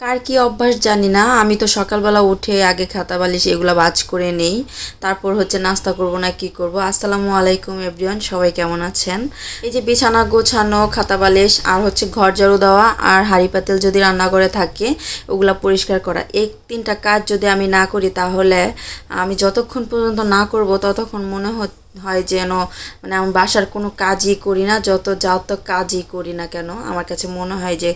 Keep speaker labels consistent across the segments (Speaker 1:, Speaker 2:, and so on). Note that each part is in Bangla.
Speaker 1: কার কি অভ্যাস জানি না। আমি তো সকালবেলা উঠে আগে খাতা বালিশ এগুলো বাজ করে নেই। তারপর হচ্ছে নাস্তা করব না কি করব। আসসালামু আলাইকুম এভরিওয়ান, সবাই কেমন আছেন? এই যে বিছানা গোছানো, খাতা বালিশ, আর হচ্ছে ঘর ঝাড়ু দেওয়া, আর হাঁড়ি পাতিল যদি রান্না করে থাকে, ওগুলা পরিষ্কার করা। এই তিনটা কাজ যদি আমি না করি, তাহলে আমি যতক্ষণ পর্যন্ত না করব, ততক্ষণ মনে হচ্ছে হয় যেন মানে আমি বাসার কোনো কাজই করি না, যত যত কাজই করি না কেন, আমার কাছে মনে হয় যে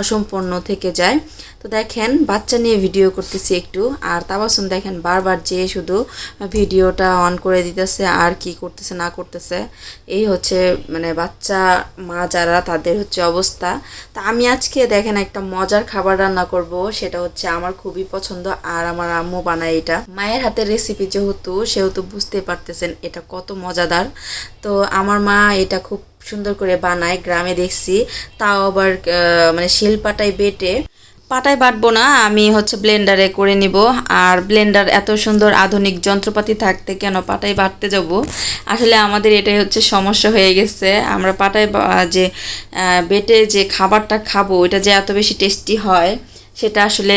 Speaker 1: অসম্পূর্ণ থেকে যায়। তো দেখেন, বাচ্চা নিয়ে ভিডিও করতেছি একটু, আর তাবাসুম দেখেন বারবার যেয়ে শুধু ভিডিওটা অন করে দিতেছে, আর কি করতেছে, না করতেছে। এই হচ্ছে মানে বাচ্চা, মা যারা, তাদের হচ্ছে অবস্থা। তা আমি আজকে দেখেন একটা মজার খাবার রান্না করব, সেটা হচ্ছে আমার খুবই পছন্দ, আর আমার আম্মু বানায় এটা। মায়ের হাতের রেসিপি যেহেতু, সেহেতু বুঝতে পারতেছেন এটা কত মজাদার। তো আমার মা এটা খুব সুন্দর করে বানায়, গ্রামে দেখছি। তাও আবার মানে শিলপাটায় বেটে। পাটায় বাটবো না, আমি হচ্ছে ব্লেন্ডারে করে নিব। আর ব্লেন্ডার এত সুন্দর আধুনিক যন্ত্রপাতি থাকতে কেন পাটায় বাটতে যাব? আসলে আমাদের এটাই হচ্ছে সমস্যা হয়ে গেছে। আমরা পাটায় যে বেটে যে খাবারটা খাব এটা যে এত বেশি টেস্টি হয় সেটা আসলে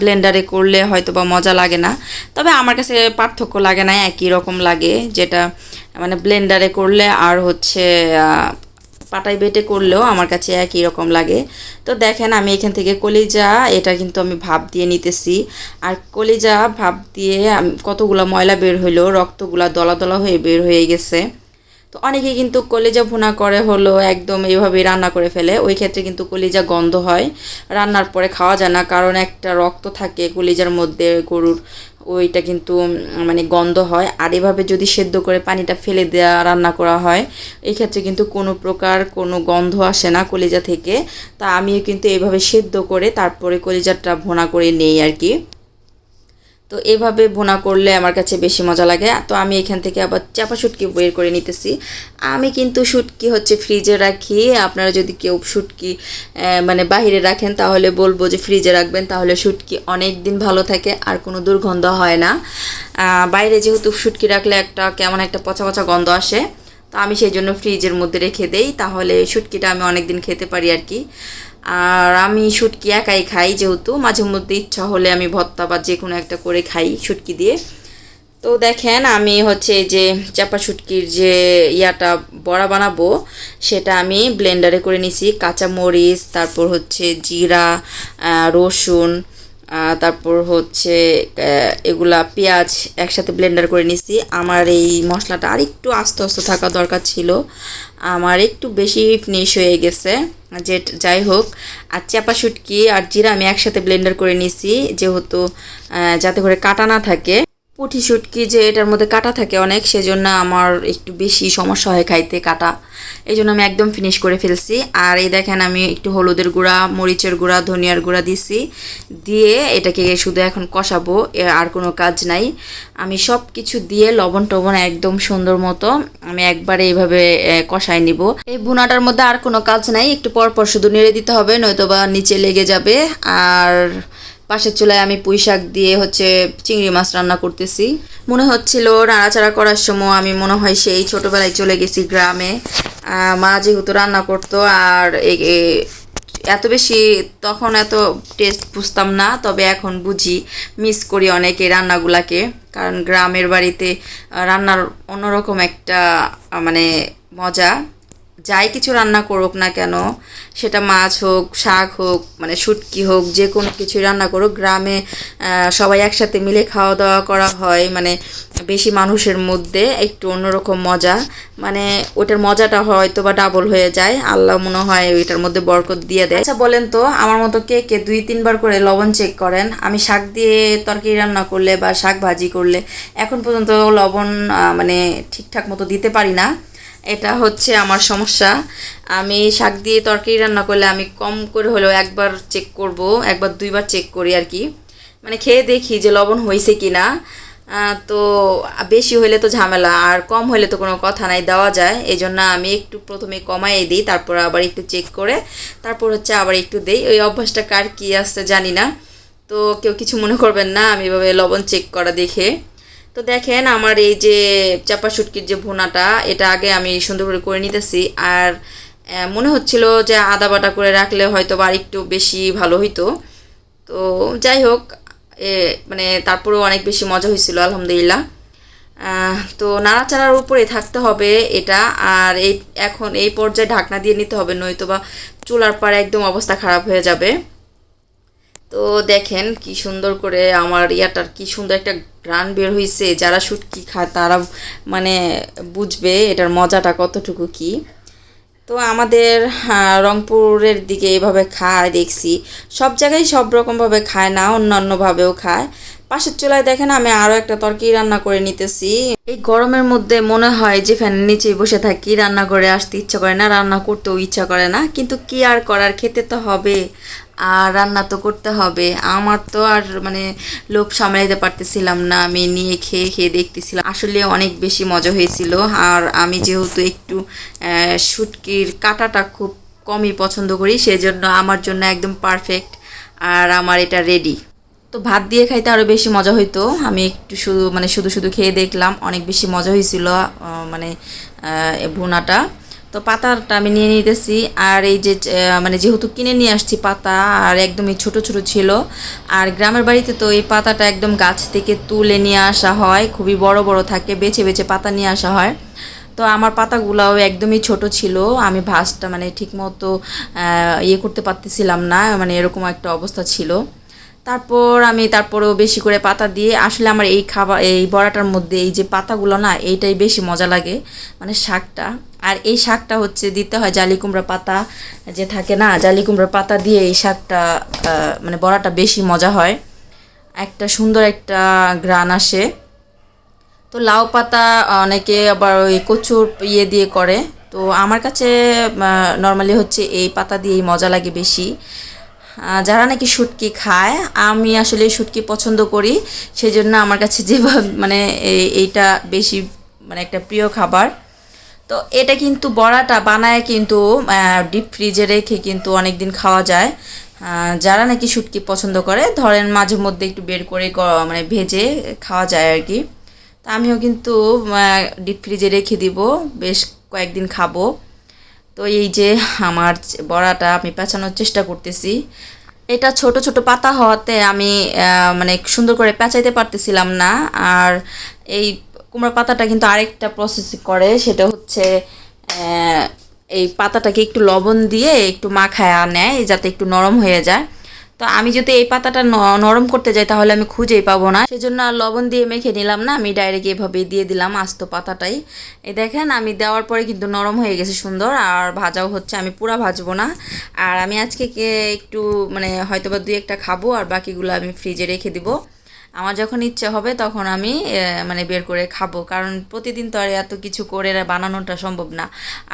Speaker 1: ব্লেন্ডারে করলে হয়তো বা মজা লাগে না। তবে আমার কাছে পার্থক্য লাগে না একই রকম লাগে, যেটা মানে ব্লেন্ডারে করলে আর হচ্ছে পাটায় বেটে করলেও আমার কাছে একই রকম লাগে। তো দেখেন, আমি এখান থেকে কলিজা, এটা কিন্তু আমি ভাপ দিয়ে নিতেছি। আর কলিজা ভাপ দিয়ে কতগুলো ময়লা বের হইল, রক্তগুলা দলা দলা হয়ে বের হয়ে গেছে। তো অনেকে কিন্তু কলিজা ভুনা করে হলো একদম এইভাবে রান্না করে ফেলে। ওই ক্ষেত্রে কিন্তু কলিজা গন্ধ হয়। রান্নার পরে খাওয়া যায় না, কারণ একটা রক্ত থাকে কলিজার মধ্যে গরুর, ওইটা কিন্তু মানে গন্ধ হয়। আর এভাবে যদি সেদ্ধ করে পানিটা ফেলে দেওয়া রান্না করা হয়, এই ক্ষেত্রে কিন্তু কোনো প্রকার কোনো গন্ধ আসে না কলিজা থেকে। তা আমিও কিন্তু এভাবে সেদ্ধ করে তারপরে কলিজাটা ভোনা করে নেই আর কি। তো এভাবে ভুনা করলে আমার কাছে বেশি মজা লাগে। তো আমি এখান থেকে আবার চাপা শুটকি বের করে নিতেছি। আমি কিন্তু শুটকি হচ্ছে ফ্রিজে রাখি। আপনারা যদি কেউ শুটকি মানে বাইরে রাখেন তাহলে বলব যে ফ্রিজে রাখবেন, তাহলে শুটকি অনেক দিন ভালো থাকে আর কোনো দুর্গন্ধ হয় না। বাইরে যেহেতু শুটকি রাখলে একটা কেমন একটা পচা পচা গন্ধ আসে, তো আমি সেই জন্য ফ্রিজের মধ্যে রেখে দেই। তাহলে শুটকিটা আমি অনেক দিন খেতে পারি আর কি। আর আমি শুটকি একাই খাই যেহেতু, মাঝে মধ্যে ইচ্ছা হলে আমি ভর্তা বা যে কোনো একটা করে খাই শুটকি দিয়ে। তো দেখেন, আমি হচ্ছে যে চাপা শুটকির যে ইয়াটা বড়া বানাবো, সেটা আমি ব্লেন্ডারে করে নিছি। কাঁচা মরিচ, তারপর হচ্ছে জিরা রসুন তারপর হচ্ছে এগুলা পেঁয়াজ একসাথে ব্লেন্ডার করে নিছি। আমার এই মশলাটা আর একটু আস্তে আস্তে থাকা দরকার ছিল। আমার একটু বেশি ফিনিশ হয়ে গেছে। যে যাই হোক, আর চাপা শুটকি আর জিরা আমি একসাথে ব্লেন্ডার করে নিছি, যেহেতু যাতে করে কাটা না থাকে। পুঁটি শুটকি যে এটার মধ্যে কাটা থাকে অনেক, সেজন্য আমার একটু বেশি সমস্যা হয় খাইতে কাটা। এই জন্য আমি একদম ফিনিশ করে ফেলছি। আর এই দেখেন আমি একটু হলুদের গুঁড়া, মরিচের গুঁড়া, ধনিয়ার গুঁড়া দিছি। দিয়ে এটাকে শুধু এখন কষাবো আর কোনো কাজ নাই। আমি সব কিছু দিয়ে লবণ টবণ একদম সুন্দর মতো আমি একবারে এইভাবে কষাই নিব। এই বুনাটার মধ্যে আর কোনো কাজ নাই, একটু পর পর শুধু নেড়ে দিতে হবে নয়তো বা নিচে লেগে যাবে। আর পাশের চুলায় আমি পুঁই শাক দিয়ে হচ্ছে চিংড়ি মাছ রান্না করতেছি। মনে হচ্ছিল নাড়াচাড়া করার সময় আমি মনে হয় সেই ছোটোবেলায় চলে গেছি গ্রামে। মা যেহেতু রান্না করতো আর এত বেশি তখন এত টেস্ট বুঝতাম না, তবে এখন বুঝি মিস করি অনেকে রান্নাগুলাকে। কারণ গ্রামের বাড়িতে রান্নার অন্যরকম একটা মানে মজা। যাই কিছু রান্না করুক না কেন, সেটা মাছ হোক, শাক হোক মানে শুটকি হোক, যে কোনো কিছুই রান্না করুক, গ্রামে সবাই একসাথে মিলে খাওয়া দাওয়া করা হয় মানে বেশি মানুষের মধ্যে একটু অন্যরকম মজা মানে ওটার মজাটা হয়তো বা ডাবল হয়ে যায়, আল্লাহ মনে হয় ওইটার মধ্যে বরকত দিয়ে দেয়। আচ্ছা বলেন তো, আমার মতো কে কে দুই তিনবার করে লবণ চেক করেন, আমি শাক দিয়ে তরকারি রান্না করলে বা শাক ভাজি করলে, এখন পর্যন্ত লবণ মানে ঠিকঠাক মতো দিতে পারি না। এটা হচ্ছে আমার সমস্যা। আমি শাক দিয়ে তরকারি রান্না করলে আমি কম করে হলেও একবার চেক করব, একবার দুইবার চেক করি আর কি। মানে খেয়ে দেখি যে লবণ হয়েছে কি না তো বেশি হলে তো ঝামেলা, আর কম হলে তো কোনো কথা নাই, দেওয়া যায়। এই জন্য আমি একটু প্রথমে কমাই দিই, তারপর আবার একটু চেক করে, তারপর হচ্ছে আবার একটু দেই। ওই অভ্যাসটা কার কী আসছে জানি না। তো কেউ কিছু মনে করবেন না, আমি এভাবে লবণ চেক করা দেখে। তো দেখেন আমার এই যে চাপা শুটকির যে ভুনাটা, এটা আগে আমি সুন্দর করে করে নিতেছি। আর মনে হচ্ছিল যে আদা বাটা করে রাখলে হয়তো বা একটু বেশি ভালো হইতো। তো যাই হোক, এ মানে তারপরেও অনেক বেশি মজা হয়েছিল, আলহামদুলিল্লাহ। তো নাড়াচাড়ার উপরে থাকতে হবে এটা। আর এই, এখন এই পর্যায়ে ঢাকনা দিয়ে নিতে হবে নয়তো বা চুলার পাড়ে একদম অবস্থা খারাপ হয়ে যাবে। তো দেখেন কি সুন্দর করে আমার ইয়াটার কি সুন্দর একটা গ্রান বের হয়েছে যারা শুটকি খায় তারা মানে বুঝবে এটার মজাটা কতটুকু কি। তো আমাদের রংপুরের দিকে এভাবে খায়, দেখছি। সব জায়গায় সব রকমভাবে খায় না, অন্যান্যভাবেও খায়। পাশের চুলায় দেখেন, আমি আরও একটা তরকারি রান্না করে নিতেছি। এই গরমের মধ্যে মনে হয় যে ফ্যানের নিচে বসে থাকি, রান্না করে আসতে ইচ্ছা করে না, রান্না করতেও ইচ্ছা করে না, কিন্তু কি আর করার, খেতে তো হবে। আর রান্না তো করতে হবে। আমার তো আর মানে লোভ সামলাইতে পারতেছিলাম না। আমি নিয়ে খেয়ে খেয়ে দেখতেছিলাম। আসলে অনেক বেশি মজা হয়েছিল। আর আমি যেহেতু একটু আহ, শুটকির কাটাটা খুব কমই পছন্দ করি সেজন্য আমার জন্য একদম পারফেক্ট আর আমার এটা রেডি তো ভাত দিয়ে খাইতে আরও বেশি মজা হইতো। আমি একটু শুধু মানে শুধু শুধু খেয়ে দেখলাম। অনেক বেশি মজা হয়েছিল মানে ভুনাটা। তো পাতাটা আমি নিয়ে নিতেছি। আর এই যে মানে যেহেতু কিনে নিয়ে আসছি পাতা, আর একদমই ছোট ছোট ছিল, আর গ্রামের বাড়িতে তো এই পাতাটা একদম গাছ থেকে তুলে নিয়ে আসা হয়, খুবই বড় বড় থাকে, বেছে বেছে পাতা নিয়ে আসা হয়। তো আমার পাতাগুলাও একদমই ছোট ছিল, আমি ভাসটা মানে ঠিকমতো ইয়ে করতে পারতেছিলাম না মানে এরকম একটা অবস্থা ছিল। তারপর আমি তারপরেও বেশি করে পাতা দিয়ে, আসলে আমার এই খাবার, এই বড়াটার মধ্যে এই যে পাতাগুলো না, এইটাই বেশি মজা লাগে মানে শাকটা। আর এই শাকটা হচ্ছে দিতে হয় জালি কুমড়া পাতা, যে থাকে না, জালি কুমড়া পাতা দিয়ে এই শাকটা মানে বড়াটা বেশি মজা হয়। একটা সুন্দর একটা গ্রান আসে। তো লাউ পাতা অনেকে আবার ওই কচুর ইয়ে দিয়ে করে। তো আমার কাছে নর্মালি হচ্ছে এই পাতা দিয়েই মজা লাগে বেশি। যারা নাকি শুটকি খায়, আমি আসলে শুটকি পছন্দ করি। সেই জন্য আমার কাছে যেভাবে মানে এই- এইটা বেশি মানে একটা প্রিয় খাবার। তো এটা কিন্তু বড়াটা বানায় কিন্তু ডিপ ফ্রিজে রেখে কিন্তু অনেক দিন খাওয়া যায়। যারা নাকি শুটকি পছন্দ করে, ধরেন মাঝে মধ্যে একটু বের করে মানে ভেজে খাওয়া যায় আর কি। তা আমিও কিন্তু ডিপ ফ্রিজে রেখে দিব, বেশ কয়েকদিন খাব। তো এই যে আমার বড়াটা আমি পেঁচানোর চেষ্টা করতেছি। এটা ছোট ছোট পাতা হওয়াতে আমি মানে সুন্দর করে পেঁচাইতে পারতেছিলাম না। আর এই কুমড়া পাতাটা কিন্তু আরেকটা প্রসেস করে, সেটা হচ্ছে এই পাতাটাকে একটু লবণ দিয়ে একটু মাখায় নেয়, যাতে একটু নরম হয়ে যায়। তো আমি যদি এই পাতাটা নরম করতে যাই, তাহলে আমি খুঁজেই পাবো না। সেজন্য আর লবণ দিয়ে মেখে নিলাম না, আমি ডাইরেক্ট এভাবে দিয়ে দিলাম আস্ত পাতাটাই। এই দেখেন, আমি দেওয়ার পরে কিন্তু নরম হয়ে গেছে সুন্দর, আর ভাজাও হচ্ছে, আমি পুরা ভাজবো না। আর আমি আজকে একটু মানে হয়তো বা দুই একটা খাব, আর বাকিগুলো আমি ফ্রিজে রেখে দিব। আমার যখন ইচ্ছে হবে, তখন আমি মানে বের করে খাব, কারণ প্রতিদিন তো আর এত কিছু করে বানানোটা সম্ভব না।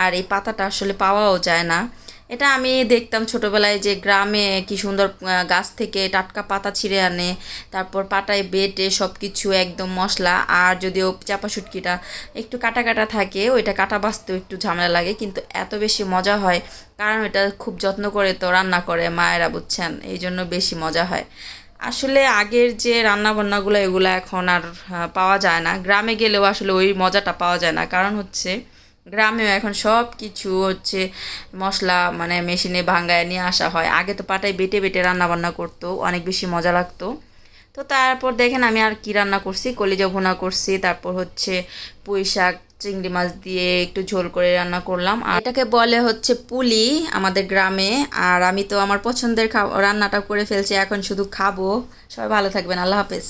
Speaker 1: আর এই পাতাটা আসলে পাওয়াও যায় না। এটা আমি দেখতাম ছোটোবেলায় যে গ্রামে কি সুন্দর গাছ থেকে টাটকা পাতা ছিঁড়ে আনে, তারপর পাটায় বেটে সব কিছু একদম মশলা, আর যদিও চাপা শুটকিটা একটু কাটা কাটা থাকে, ওইটা কাটা বাঁচতেও একটু ঝামেলা লাগে, কিন্তু এত বেশি মজা হয়। কারণ এটা খুব যত্ন করে তো রান্না করে মায়েরা, বুঝছেন? এই জন্য বেশি মজা হয়। আসলে আগের যে রান্না বান্নাগুলো এগুলো এখন আর পাওয়া যায় না। গ্রামে গেলেও আসলে ওই মজাটা পাওয়া যায় না। কারণ হচ্ছে গ্রামেও এখন সব কিছু হচ্ছে মশলা মানে মেশিনে ভাঙ্গায় নিয়ে আসা হয়। আগে তো পাটায় বেটে বেটে রান্না বান্না করতো, অনেক বেশি মজা লাগতো। তো তারপর দেখেন আমি আর কি রান্না করছি, কলিজা ভুনা করছি, তারপর হচ্ছে পুঁই শাক, চিংড়ি মাছ দিয়ে একটু ঝোল করে রান্না করলাম। আর এটাকে বলে হচ্ছে পুলি আমাদের গ্রামে। আর আমি তো আমার পছন্দের রান্নাটা করে ফেলছি, এখন শুধু খাব। সবাই ভালো থাকবেন, আল্লাহ হাফেজ।